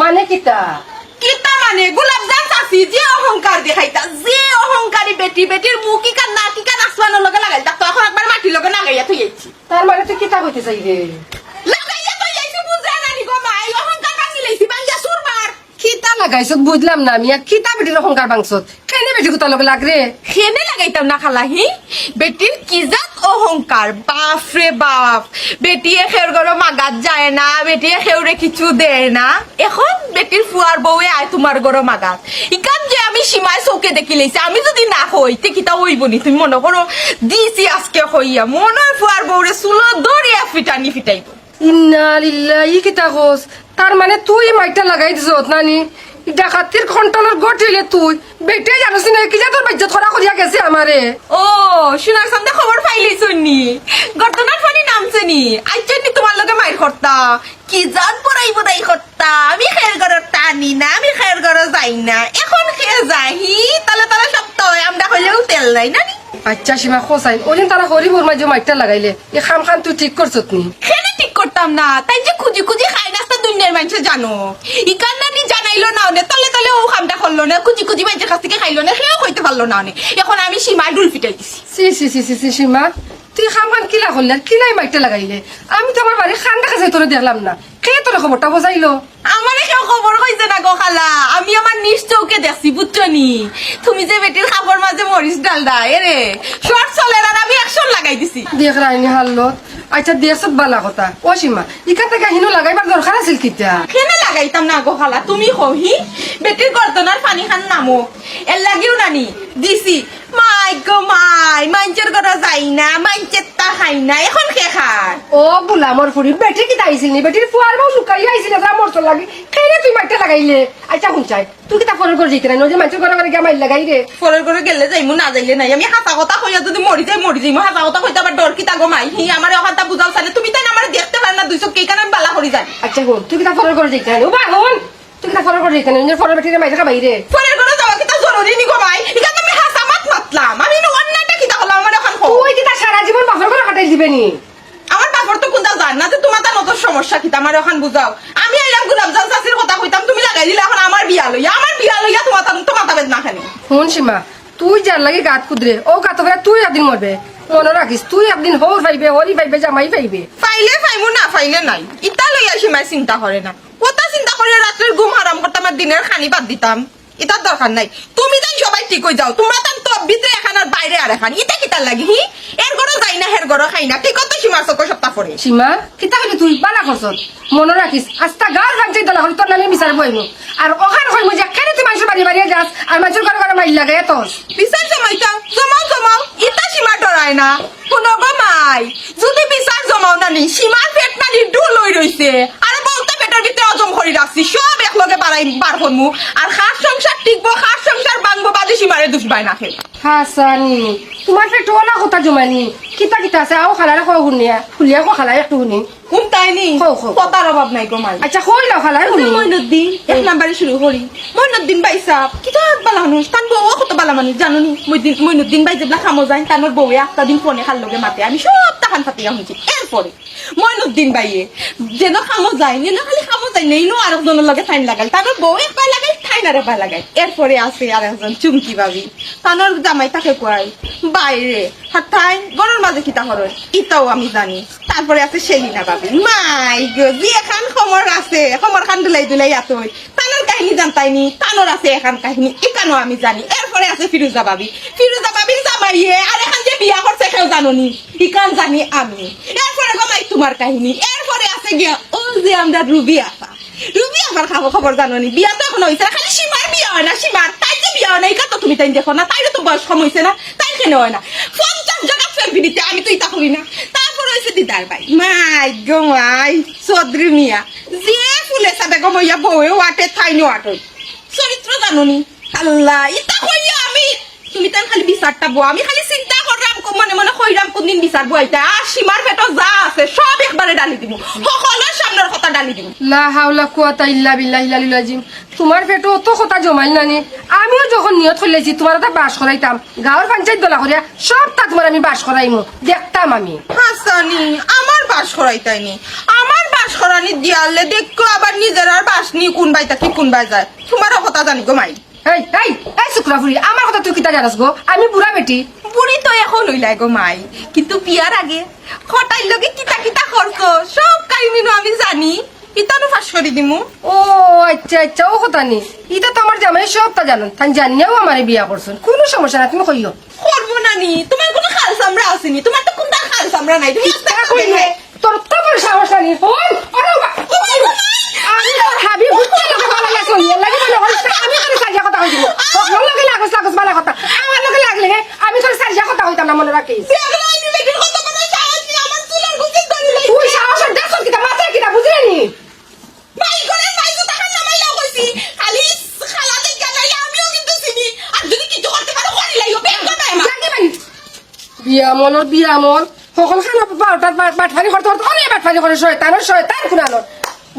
মানে কিতা? কিতা মানে? গোলাপ জাম চাচি যে অহংকার দেখাইতা যে অহংকারী বেটি বেটির মুখ কি কান না কি কান আসমানের লগে লাগাই তা তখন একবার মাটির লগে লাগাইয়া থই তার মানে তুই কিতা কইতে চাই রে লাগাইয়া থই যাইছি বুঝা নানি গো মাই অহংকার বাকি লাইছি বাঙ্গা সুরবার কিতা লাগাইছত বুঝলাম না আমি কিতা বেটির অহংকার বাংছত কেনে বেটি কুতা লগে লাগ লাগাইতাম না খালাহি? বেটির কি জাত অহংকার বাপ রে বাপ। বেটিয়ে খের গরো মাগাত যায় না বেটিয়ে খেউরে কিছু দেয় না। এখন বেটির ফুয়ার বউয়ে আয় তোমার গরো মাগাত ইকান যে আমি সীমায় চৌকে দেখি লাইছি আমি যদি না হই তে কিতা হইব নি? তুমি মনে করো দিছি আজকে হইয়া মনে হয় ফুয়ার বউরে চুলো ধরিয়া ফিটানি ফিটাইব। ইন্না লিল্লাহি কিতা কস তার মানে তুই মাইটা লাগাই দিছত নানি ডাকাতির কন্ট্রোলের গটিলে তুই। বেটে জানোস না কি যা তোর বাজ্যত খরা করিয়া গেছে আমারে? ও সোনার সামনে খবর পাইলিছ নি গর্তনার ফানি নামছে নি। আইছে নি তোমার লগে মাইর করতা কি জান পড়াই পড়াই করতা আমি খের ঘরের টানি না আমি খের ঘরে যাই না। এখন খেয়ে যাহি তালে তালে সব তো আমরা হইলেও তেল নাই না? আচ্ছা সীমা খোসাই ওদিন তারা হরিবর মাঝে মাইটা লাগাইলে। এ খাম খান তুই ঠিক করছত নি? খেনে ঠিক করতাম না। তাই যে খুঁজি খুঁজি খাই নাস্তা দুনিয়ার মানুষে জানো। ইকান না নি অনে তালে তালে ও খামটা করল না কুচি কুচি মানুষের কাছ থেকে খাইলো না, সেও হইতে পারল না অনে এখন আমি সীমা ডুল ফিটাই দিছি। সি সি সি সি সি, সীমা, তুই খাম খান কিলা করলে কিলাই মাইটা লাগাইলে? আমি তো আমার বাড়ি খান দেখা যায় তোরে দেখলাম না। কে তোর খবরটা বোঝাইলো? আমার কেউ খবর কইছে না গো খালা? আমি আমার নিজ চৌকে দেখছি বুঝছ নি তুমি যে বেটির খাবার মাঝে মরিচ ডাল দা এরে শর্ট চলে আর আমি অ্যাকশন লাগাই দিছি। দেখ রাইনি হারলো আচ্ছা দেখছত বালা কথা। ও সীমা ইকা থেকে হিনো লাগাইবার দরকার আছিল কিতা কেনে লাগাইতাম না গো খালা? তুমি কহি বেটির গর্দনার পানি খান নামো এর লাগিও নানি? দিছি। মাই গো মাই মাঞ্চের ঘরে যাই না মাঞ্চের তা খাই না এখন কে খায়? ও বুলা মোর ফুরি বেটি কি আইছিল নি? বেটির ফুয়ার বউ লুকাই আইছিল যা মোর তো লাগি। কেনে তুই মাইটা লাগাইলে আচ্ছা শুন চাই তুই কিতা ফোন করে যেতে না? মানুষের ঘরে ঘরে গিয়া মাইল লাগাই রে ফলের করে গেলে যাইমু না যাইলে নাই। আমি হাতা কথা কইয়া যদি মরি যাই মরি যাইমু হাতা কথা কইতে আবার ডর কি তাগো মাই। হি আমার অহাতা বুঝাও সালে তুমি তাই আমার দেখতে পার না দুইশো কে কারণে বালা করি যাই আচ্ছা শুন তুই কিতা ফোন করে যেতে না? ও বা হন তুই কিতা ফোন করে যেতে না? ফোনের বেটিরে মাইটা খাবাই রে ফলের করে যাওয়া কি তা জরুরি নি গো ভাই এটা তুমি হাসা মাত মাতলাম আমি না অন্যটা কি হলো আমার এখন খো তুই কিতা সারা জীবন বাপের ঘরে কাটাই দিবে নি আমার বাপর তো কোনটা জান না যে তোমার তা নতুন সমস্যা কি আমার এখন বুঝাও। আমি এলাম গুলাব জান চাষির কথা কইতাম তুমি লাগাই দিলে এখন আমার বিয়া লইয়া আমার বিয়া লইয়া তোমার তা তোমার তাবেদ না খানি। শুন সীমা তুই যার লাগে গাত কুদরে ও গাত করে তুই একদিন মরবে। মনে রাখিস তুই একদিন হর পাইবে হরি পাইবে জামাই পাইবে ফাইলে ফাইমু না ফাইলে নাই। ইতা লইয়া সীমায় চিন্তা করে না। কথা চিন্তা করে রাত্রের ঘুম হারাম করতাম আর দিনের খানি বাদ দিতাম। এটার দরকার নাই। তুমি তাই সবাই ঠিক হয়ে যাও। তোমরা তার তো ভিতরে এখান আর বাইরে আর এখান। এটা কিতার লাগি হি? এর ঘরে যাই না হের ঘরে খাই না। ঠিক তো সীমার চক্র সপ্তাহ পরে সীমা কিতা হইলে তুই বালা করছ মনে রাখিস আস্তা গার ভাঙছে দলা হল তোর নামে বিচার বইমু আর ওখান হইমু যে কেন তুই মানুষের বাড়ি বাড়ি যাস আর মানুষের ঘরে ঘরে মাইল লাগে তোস বিচার জমাইতা জমাও জমাও। ইটা সীমা ডরায় না। শুনো গো মাই যদি বিচার জমাও নানি সীমার পেট নানি ডুল হয়ে রইছে আর করে রাখছি সব একলগে বাড়াই বার করমু আর খাস সংসার টিকবো খাস সংসার বাংবো বাদে সীমারে দুষবাই না খেয়ে হাসানি তোমার পেট ওলা কথা জমানি কিতা কিতা আছে আও খালারে কো শুনিয়া খুলিয়া কো খালাই একটু শুনি। কোন তাই নি হও, হও। পতার অভাব নাই গো মাই। আচ্ছা কই লাও খালাই শুনি। মইনুদ্দিন এক নাম্বারে শুরু করি মইনুদ্দিন বাই সাহ কিতা বালা মানুষ তান বউ কত বালা মানুষ জানো নি? মইদিন মইনুদ্দিন বাই যেগুলা খামো যায় তানোর বউয়ে একটা দিন ফোনে খাল লগে মাতে। আমি সব তাহান ফাতিয়া শুনছি। এরপরে মইনুদ্দিন বাইয়ে যেন খামো যায় যেন খালি ইটাও আমি জানি। আছে মাই আছে খান দুলাই দুলাই কাহিনী জানতাইনি? তানোর আছে এখান কাহিনী এখানো আমি জানি। এরপরে আছে ফিরুজা ভাবি। ফিরুজা ভাবির জামাইয়ে আর এখান যে বিয়া করছে কেউ জানোনি ইকান জানি আমি। এরপরে গমাই তোমার কাহিনী। এরপরে আছে গিয়া ও যে আমরা রুবি আপা। রুবি আপার খাব খবর জানোনি। বিয়া তো এখন হয়েছে খালি সীমার বিয়া হয় না, সীমার। তাই যে বিয়া হয় না ইকা তো তুমি তাই দেখো না, তাইরও তো বয়স কম হয়েছে না, তাই কেন হয় না। পঞ্চাশ জায়গা ফেলবি দিতে আমি তো ইতা করি না। তারপর হয়েছে দিদার ভাই। মাই গো, মাই, চৌধুরী মিয়া। যে ফুলে সাবে গো মইয়া বউয়ে ওয়াটে থাইনি ওয়াটই চরিত্র জানোনি। আল্লাহ, ইতা কইয়া আমি তুমি তার খালি বিচারটা বউ আমি খালি চিন্তা মনে মনে কইরাম কোনদিন বিচার বুয়াইতা আর সীমার পেটো যা আছে সব একবারে ডালি দিব সকলের সামনের কথা ডালি দিব লা হাওলা কুয়াতা ইল্লা বিল্লাহ ইলালিল আজিম তোমার পেটে অত কথা জমাইল নানি। আমিও যখন নিয়ত ফেলেছি তোমার একটা বাস করাইতাম গাঁৱৰ পঞ্চায়েত দলা করিয়া সবটা তোমার আমি বাস করাইমু দেখতাম আমি। হাসানি আমার বাস করাইতাইনি আমার বাস করানি দিয়ালে দেখো আবার নিজের আর বাস নিয়ে কোন বাইতা কি কোন বাই যায়। তোমারও কথা জানি গো মাই। এই এই এই শুক্রাফুরি আমার কথা তুই কিতা জানাস গো আমি বুড়া বেটি বুড়ি তো এখন হইলাই গো মাই কিন্তু বিয়ার আগে খটাইর লগে কিতা কিতা খরচ সব কাহিনী আমি জানি ইতানো ফাঁস করে দিমু ও আচ্ছা আচ্ছা ও কথা নি ইটা তো আমার জামাই সবটা জানেন তাই জানিয়াও আমার বিয়া করছেন কোনো সমস্যা না তুমি কইও করব না নি তোমার কোনো খাল সামরা আসেনি তোমার তো কোনটা খাল সামরা নাই তুমি তোর তো বড় সাহস নাই ওই আরে আমি তোর হাবি বুঝতে লাগে ভালো লাগে ইয়ে লাগে মনে হইছে আমি তোর সাজিয়া কথা কই দিব সকল লগে লাগস লাগস ভালো কথা আমার লগে লাগলে হে, আমি তোর সাজিয়া কথা কইতাম না মনে রাখিস দেখল আমি বেটির কথা মনে সাহস নি আমার চুলের গুছিত ধরে লই তুই সাহসের দেখ কিতা মাথায় কিতা বুঝলি নি মাই করে মাই তো টাকা নামাইলা কইছি খালি খালা দেখা নাই আমিও কিন্তু চিনি আর যদি কিছু করতে পারো করি লাইও বেগ কথা মা জানি ভাই বিয়া মনৰ বিয়া মন সকল খানা বাৰটাত বাটফাৰি করতে অনেক বাটফারি করে শয়তানের শয়তান খুনানোর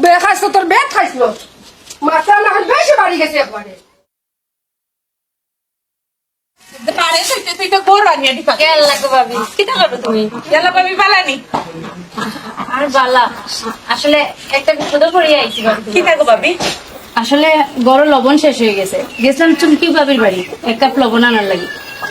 বে খাইছো তোর বেদ খাইছিল মাথা না বেশি বাড়ি গেছে পারে গোর রানিয়া দিপা ভাবি কিটা তুমি? ইয়ালা পাবি পালানি আর বালা আসলে একটা বিপদে পড়ে আইছি ভাবি কি থাকো পাবি আসলে গরম লবণ শেষ হয়ে গেছে। গেছিলাম চুমকি ভাবির বাড়ি এক কাপ লবণ আনার লাগি।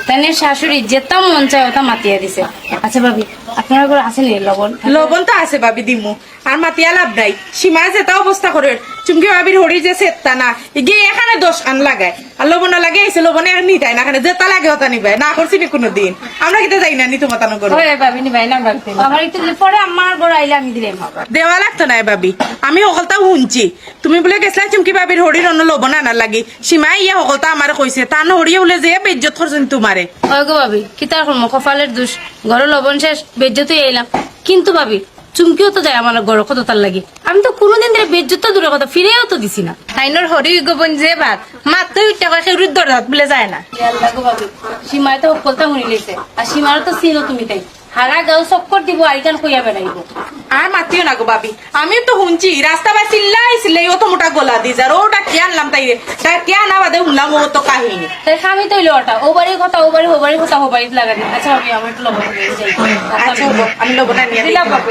তাই শাশুড়ি যেতাম মন চায় ওটা মাতিয়া দিছে। আচ্ছা ভাবি। আপনার ঘরে আছে নি? লবণ? লবণ তো আছে ভাবি দিমু। আর মাতিয়া লাভ নাই। সীমা যেটা অবস্থা করে চুমকি ভাবির হরি যে সেত্তা না। গিয়ে এখানে দশ আন লাগায়। আর লবণ লাগে এসে লবণে আর নিতাই না। এখানে যেটা লাগে ওটা নিবে না করছি নি কোনো দিন আমরা কিতে যাই না নিতু মাতানো করো হয় ভাবি নি ভাই না ভাবতে আমার একটু পরে আমার ঘরে আইলে আমি দিলাম। দেওয়া লাগতো না ভাবি। আমি সকলটা শুনছি। তুমি বোলে গেছিলা চুমকি ভাবির হরির অন্য লবণ আনার লাগি। সীমা ইয়ে সকলটা আমার কইছে তার হরিয়ে বলে যে বেজ্জত করছেন তোমারে হয় গো ভাবি কি তার করব কপালের দোষ। ঘরে লবণ শেষ। বেজ্জতই এলাম। কিন্তু ভাবি চুমকিও তো যায় আমার গড় কত তার লাগে। আমি তো কোনোদিন ধরে বেজ্জত দূরের কথা ফিরেও তো দিছি না। তাইনোর হরি গোবন যে ভাত মাত্র উঠতে কয় সে রুদ্র ভাত বলে যায় না। সীমায় তো সকলটা শুনি লেছে আর সীমারও তো চিনো তুমি তাই। হারা গাও চক্কর দিব আরিকান কইয়া বেড়াইব। আর মাতিও না গো বাবি। আমি তো শুনছি রাস্তা বা চিল্লাই চিল্লাই তো মোটা গলা দি যার ওটা কে আনলাম তাই তাই কে আনা বাদে শুনলাম ও তো কাহিনী। তাই খামি ইলো ওটা ও বাড়ির কথা ও ও বাড়ির কথা ও বাড়িতে লাগা দিন আচ্ছা আমি আমার একটু লবণ দিয়ে যাই। আচ্ছা আমি লবণ নিয়ে দিলাম বাবু।